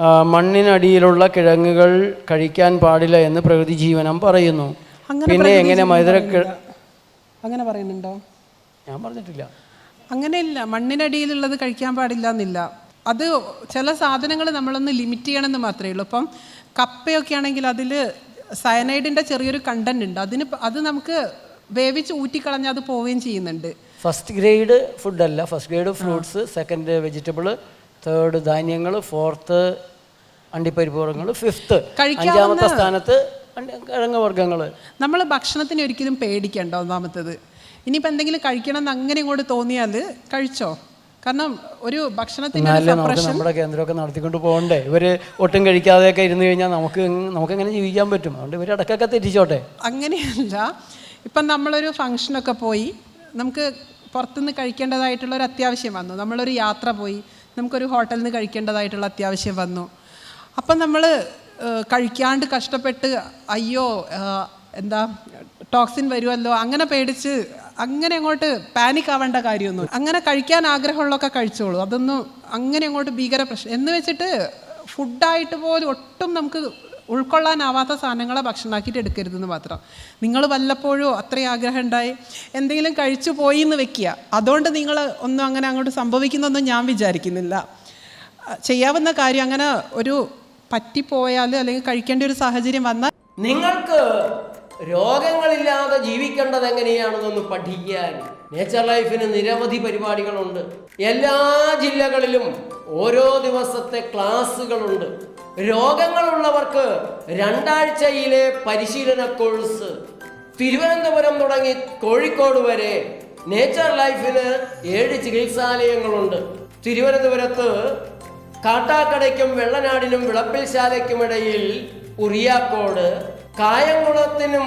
മണ്ണിനടിയിലുള്ള കിഴങ്ങുകൾ കഴിക്കാൻ പാടില്ല എന്ന് പ്രകൃതി ജീവനം പറയുന്നു. പിന്നെ എങ്ങനെ മധുര അങ്ങനെ പറയുന്നുണ്ടോ? ഞാൻ പറഞ്ഞിട്ടില്ല. അങ്ങനെയില്ല. മണ്ണിനടിയിലുള്ളത് കഴിക്കാൻ പാടില്ല എന്നില്ല അത് ചില സാധനങ്ങൾ നമ്മളൊന്ന് ലിമിറ്റ് ചെയ്യണമെന്ന് മാത്രമേ ഉള്ളൂ. ഇപ്പം കപ്പയൊക്കെ ആണെങ്കിൽ അതിൽ സയനൈഡിന്റെ ചെറിയൊരു കണ്ടന്റ് ഉണ്ട്. അതിന് അത് നമുക്ക് വേവിച്ച് ഊറ്റിക്കളഞ്ഞാൽ അത് പോവുകയും ചെയ്യുന്നുണ്ട്. ഫസ്റ്റ് ഗ്രേഡ് ഫുഡ് അല്ല. First grade fruits second vegetable third ധാന്യങ്ങൾ ഫോർത്ത് അണ്ടിപ്പരിപ്പ് വർഗങ്ങൾ ഫിഫ്ത്ത് അഞ്ചാമത്തെ സ്ഥാനത്ത് കിഴങ്ങ് വർഗങ്ങൾ നമ്മൾ ഭക്ഷണത്തിന് ഒരിക്കലും പേടിക്കണ്ട ഒന്നാമത്തത്. ഇനിയിപ്പോൾ എന്തെങ്കിലും കഴിക്കണം എന്ന് അങ്ങനെ ഇങ്ങോട്ട് തോന്നിയാൽ കഴിച്ചോ? കാരണം ഒരു ഭക്ഷണത്തിന് നമ്മുടെ കേന്ദ്രമൊക്കെ നടത്തിക്കൊണ്ട് പോകണ്ടേ. ഇവർ ഒട്ടും കഴിക്കാതെയൊക്കെ ഇരുന്ന് കഴിഞ്ഞാൽ നമുക്ക് നമുക്ക് എങ്ങനെ ജീവിക്കാൻ പറ്റും. അതുകൊണ്ട് ഇവർ ഇടക്കൊക്കെ തെറ്റിച്ചോട്ടെ അങ്ങനെയല്ല. ഇപ്പം നമ്മളൊരു ഫംഗ്ഷനൊക്കെ പോയി നമുക്ക് പുറത്തുനിന്ന് കഴിക്കേണ്ടതായിട്ടുള്ള ഒരു അത്യാവശ്യം വന്നു. നമ്മളൊരു യാത്ര പോയി നമുക്കൊരു ഹോട്ടലിൽ നിന്ന് കഴിക്കേണ്ടതായിട്ടുള്ള അത്യാവശ്യം വന്നു. അപ്പം നമ്മൾ കഴിക്കാണ്ട് കഷ്ടപ്പെട്ട് അയ്യോ എന്താ ടോക്സിൻ വരുമല്ലോ അങ്ങനെ പേടിച്ച് അങ്ങനെ അങ്ങോട്ട് പാനിക് ആവേണ്ട കാര്യമൊന്നും അങ്ങനെ കഴിക്കാൻ ആഗ്രഹമുള്ളതൊക്കെ കഴിച്ചോളൂ. അതൊന്നും അങ്ങനെ അങ്ങോട്ട് ഭീകര പ്രശ്നം. എന്ന് വെച്ചിട്ട് ഫുഡായിട്ട് പോലും ഒട്ടും നമുക്ക് ഉൾക്കൊള്ളാനാവാത്ത സാധനങ്ങളെ ഭക്ഷണമാക്കിയിട്ട് എടുക്കരുതെന്ന് മാത്രം. നിങ്ങൾ വല്ലപ്പോഴും അത്രയും ആഗ്രഹം ഉണ്ടായി എന്തെങ്കിലും കഴിച്ചു പോയി എന്ന് വെക്കുക. അതുകൊണ്ട് നിങ്ങൾ ഒന്നും അങ്ങനെ അങ്ങോട്ട് സംഭവിക്കുന്നൊന്നും ഞാൻ വിചാരിക്കുന്നില്ല. ചെയ്യാവുന്ന കാര്യം അങ്ങനെ ഒരു പറ്റിപ്പോയാൽ അല്ലെങ്കിൽ കഴിക്കേണ്ട ഒരു സാഹചര്യം വന്നാൽ നിങ്ങൾക്ക് രോഗങ്ങളില്ലാതെ ജീവിക്കേണ്ടത് എങ്ങനെയാണെന്നൊന്ന് പഠിക്കാൻ നേച്ചർ ലൈഫിന് നിരവധി പരിപാടികളുണ്ട്. എല്ലാ ജില്ലകളിലും ഓരോ ദിവസത്തെ ക്ലാസ്സുകളുണ്ട് രോഗങ്ങളുള്ളവർക്ക് രണ്ടാഴ്ചയിലെ പരിശീലന കോഴ്സ്. തിരുവനന്തപുരം തുടങ്ങി കോഴിക്കോട് വരെ നേച്ചർ ലൈഫിന് ഏഴ് ചികിത്സാലയങ്ങളുണ്ട്. തിരുവനന്തപുരത്ത് കാട്ടാക്കടയ്ക്കും വെള്ളനാടിനും വിളപ്പിൽശാലയ്ക്കുമിടയിൽ ഉറിയാക്കോട് കായംകുളത്തിനും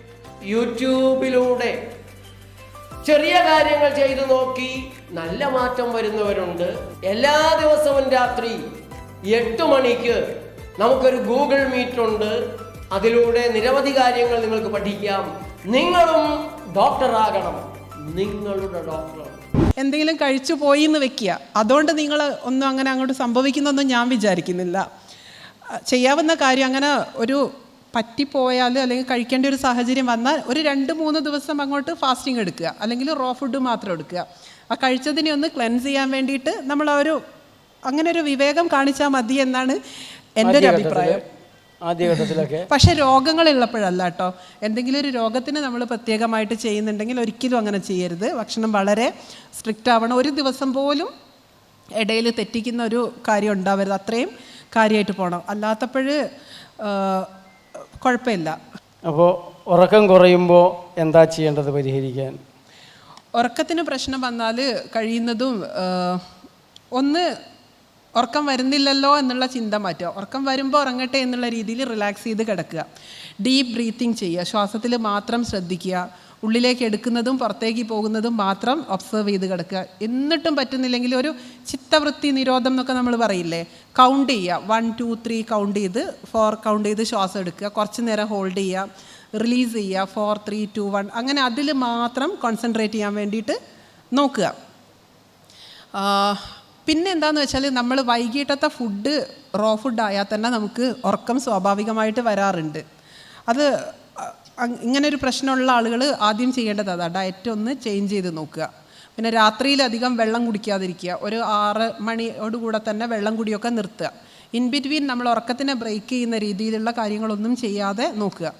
യൂട്യൂബിലൂടെ ചെറിയ കാര്യങ്ങൾ ചെയ്തു നോക്കി നല്ല മാറ്റം വരുന്നവരുണ്ട്. എല്ലാ ദിവസവും രാത്രി എട്ട് മണിക്ക് നമുക്കൊരു ഗൂഗിൾ മീറ്റ് ഉണ്ട്. അതിലൂടെ നിരവധി കാര്യങ്ങൾ നിങ്ങൾക്ക് പഠിക്കാം. നിങ്ങളും ഡോക്ടറാകണം. നിങ്ങളുടെ ഡോക്ടർ. എന്തെങ്കിലും കഴിച്ചു പോയി എന്ന് വെക്കുക. അതുകൊണ്ട് നിങ്ങൾ ഒന്നും അങ്ങനെ അങ്ങോട്ട് സംഭവിക്കുന്നൊന്നും ഞാൻ വിചാരിക്കുന്നില്ല. ചെയ്യാവുന്ന കാര്യം അങ്ങനെ ഒരു പറ്റിപ്പോയാൽ അല്ലെങ്കിൽ കഴിക്കേണ്ട ഒരു സാഹചര്യം വന്നാൽ ഒരു രണ്ട് മൂന്ന് ദിവസം അങ്ങോട്ട് ഫാസ്റ്റിംഗ് എടുക്കുക. അല്ലെങ്കിൽ റോ ഫുഡ് മാത്രം എടുക്കുക. ആ കഴിച്ചതിനെ ഒന്ന് ക്ലെൻസ് ചെയ്യാൻ വേണ്ടിയിട്ട് നമ്മൾ ആ ഒരു അങ്ങനെ ഒരു വിവേകം കാണിച്ചാൽ മതി എന്നാണ് എന്റെ ഒരു അഭിപ്രായം. ആദ്യഘട്ടത്തിലൊക്കെ? പക്ഷെ രോഗങ്ങളുള്ളപ്പോഴല്ല കേട്ടോ. എന്തെങ്കിലും ഒരു രോഗത്തിന് നമ്മൾ പ്രത്യേകമായിട്ട് ചെയ്യുന്നുണ്ടെങ്കിൽ ഒരിക്കലും അങ്ങനെ ചെയ്യരുത്. ഭക്ഷണം വളരെ സ്ട്രിക്റ്റ് ആവണം. ഒരു ദിവസം പോലും ഇടയിൽ തെറ്റിക്കുന്ന ഒരു കാര്യം ഉണ്ടാവരുത്. അത്രയും കാര്യമായിട്ട് പോകണം. അല്ലാത്തപ്പോൾ കുഴപ്പമില്ല. അപ്പോൾ ഉറക്കം കുറയുമ്പോൾ എന്താ ചെയ്യേണ്ടത് പരിഹരിക്കാൻ? ഉറക്കത്തിന് പ്രശ്നം വന്നാൽ കഴിയുന്നതും ഒന്ന് ഉറക്കം വരുന്നില്ലല്ലോ എന്നുള്ള ചിന്ത മാറ്റുക. ഉറക്കം വരുമ്പോൾ ഉറങ്ങട്ടെ എന്നുള്ള രീതിയിൽ റിലാക്സ് ചെയ്ത് കിടക്കുക. ഡീപ്പ് ബ്രീത്തിങ് ചെയ്യുക. ശ്വാസത്തിൽ മാത്രം ശ്രദ്ധിക്കുക. ഉള്ളിലേക്ക് എടുക്കുന്നതും പുറത്തേക്ക് പോകുന്നതും മാത്രം ഒബ്സർവ് ചെയ്ത് കിടക്കുക. എന്നിട്ടും പറ്റുന്നില്ലെങ്കിൽ ഒരു ചിത്തവൃത്തി നിരോധം എന്നൊക്കെ നമ്മൾ പറയില്ലേ? കൗണ്ട് ചെയ്യുക. വൺ ടു ത്രീ കൗണ്ട് ചെയ്ത് ഫോർ കൗണ്ട് ചെയ്ത് ശ്വാസം എടുക്കുക. കുറച്ച് നേരം ഹോൾഡ് ചെയ്യുക. റിലീസ് ചെയ്യുക. ഫോർ ത്രീ ടു വൺ അങ്ങനെ അതിൽ മാത്രം കോൺസെൻട്രേറ്റ് ചെയ്യാൻ വേണ്ടിയിട്ട് നോക്കുക. പിന്നെ എന്താണെന്ന് വെച്ചാൽ നമ്മൾ വൈകിട്ടത്തെ ഫുഡ് റോ ഫുഡ് ആയാൽ തന്നെ നമുക്ക് ഉറക്കം സ്വാഭാവികമായിട്ട് വരാറുണ്ട്. അത് അ- ഇങ്ങനെ ഒരു പ്രശ്നമുള്ള ആളുകൾ ആദ്യം ചെയ്യേണ്ടത് അതാ. ഡയറ്റ് ഒന്ന് ചേഞ്ച് ചെയ്ത് നോക്കുക. പിന്നെ രാത്രിയിൽ അധികം വെള്ളം കുടിക്കാതിരിക്കുക. ഒരു ആറ് മണിയോടുകൂടെ തന്നെ വെള്ളം കുടിയൊക്കെ നിർത്തുക. ഇൻ ബിറ്റ്വീൻ നമ്മൾ ഉറക്കത്തിനെ ബ്രേക്ക് ചെയ്യുന്ന രീതിയിലുള്ള കാര്യങ്ങളൊന്നും ചെയ്യാതെ നോക്കുക.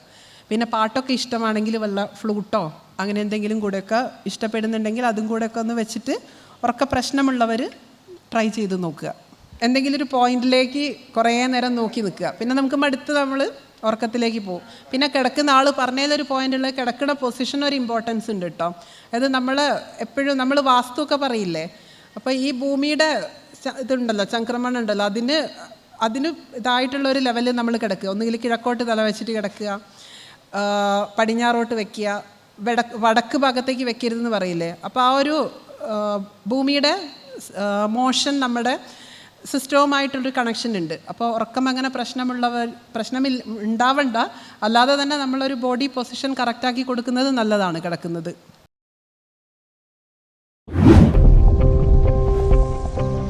പിന്നെ പാട്ടൊക്കെ ഇഷ്ടമാണെങ്കിൽ വല്ല ഫ്ലൂട്ടോ അങ്ങനെ എന്തെങ്കിലും കൂടെയൊക്കെ ഇഷ്ടപ്പെടുന്നുണ്ടെങ്കിൽ അതും കൂടെയൊക്കെ ഒന്ന് വെച്ചിട്ട് ഉറക്ക പ്രശ്നമുള്ളവർ ട്രൈ ചെയ്ത് നോക്കുക. എന്തെങ്കിലും ഒരു പോയിന്റിലേക്ക് കുറേ നേരം നോക്കി നിൽക്കുക. പിന്നെ നമുക്ക് മടുത്ത് നമ്മൾ ഉറക്കത്തിലേക്ക് പോകും. പിന്നെ കിടക്കുന്ന ആൾ പറഞ്ഞതിലൊരു പോയിന്റുള്ള കിടക്കുന്ന പൊസിഷൻ ഒരു ഇമ്പോർട്ടൻസ് ഉണ്ട് കേട്ടോ അത് നമ്മൾ എപ്പോഴും നമ്മൾ വാസ്തുവൊക്കെ പറയില്ലേ? അപ്പോൾ ഈ ഭൂമിയുടെ ഇതുണ്ടല്ലോ ചംക്രമണം ഉണ്ടല്ലോ. അതിന് അതിന് ഇതായിട്ടുള്ള ഒരു ലെവലിൽ നമ്മൾ കിടക്കുക. ഒന്നുകിൽ കിഴക്കോട്ട് തല വെച്ചിട്ട് കിടക്കുക. പടിഞ്ഞാറോട്ട് വെക്കുക. വടക്ക് വടക്ക് ഭാഗത്തേക്ക് വെക്കരുതെന്ന് പറയില്ലേ? അപ്പോൾ ആ ഒരു ഭൂമിയുടെ മോഷൻ നമ്മുടെ സിസ്റ്റവുമായിട്ടൊരു കണക്ഷൻ ഉണ്ട്. അപ്പോൾ ഉറക്കം അങ്ങനെ പ്രശ്നമുള്ളവർ പ്രശ്നമില്ല ഉണ്ടാവണ്ട. അല്ലാതെ തന്നെ നമ്മളൊരു ബോഡി പൊസിഷൻ കറക്റ്റാക്കി കൊടുക്കുന്നത് നല്ലതാണ് കിടക്കുന്നത്.